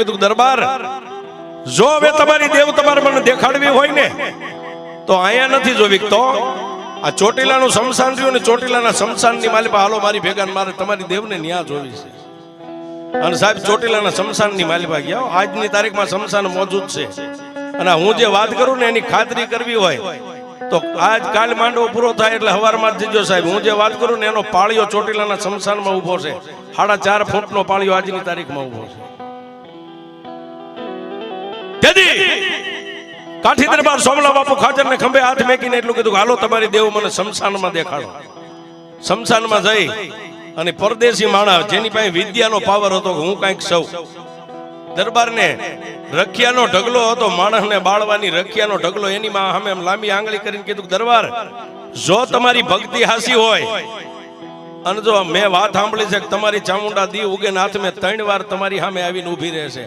કીધું દરબાર, જો હવે તમારી દેવ તમારે મને દેખાડવી હોય ને, તો અહીંયા નથી જોવી તો આ ચોટીલાનું શમશાન રહ્યું ને ચોટીલાના શમશાનની માલિક હાલો મારી ભેગા મારે તમારી દેવને ન્યા જોવી છે. અને સાહેબ, ચોટીલાના શમશાનની માલિકા ગયા આજની તારીખમાં શમશાન મોજૂદ છે. અને હું જે વાત કરું ને એની ખાતરી કરવી હોય, તો આજ કાલ માંડવો પૂરો થાય એટલે હવારમાં જજો સાહેબ. હું જે વાત કરું ને એનો પાળીઓ ચોટીલાના શમશાનમાં ઊભો છે. સાડા ચાર ફૂટનો પાળીઓ આજની તારીખમાં ઊભો છે. તેથી કાઠી દરબાર સોમલા બાપુ ખાચર ને ખંભે હાથ મેકીને એટલું કીધું હાલો, તમારી દેવ મને શમશાનમાં દેખાડો. શમશાનમાં જઈ અને પરદેશી માણસ જેની પાસે વિદ્યાનો પાવર હતો હું કાંઈક સૌ. દરબારને રખિયાનો ઢગલો હતો, માણસને બાળવાની રખિયાનો ઢગલો, એની માં સામે લાંબી આંગળી કરીને કીધું દરબાર, જો તમારી ભક્તિ હાસી હોય, અને જો મેં વાત સાંભળી છે કે તમારી ચામુંડા દી ઉગે નાથ મેં ત્રણ વાર તમારી સામે આવીને ઊભી રહેશે.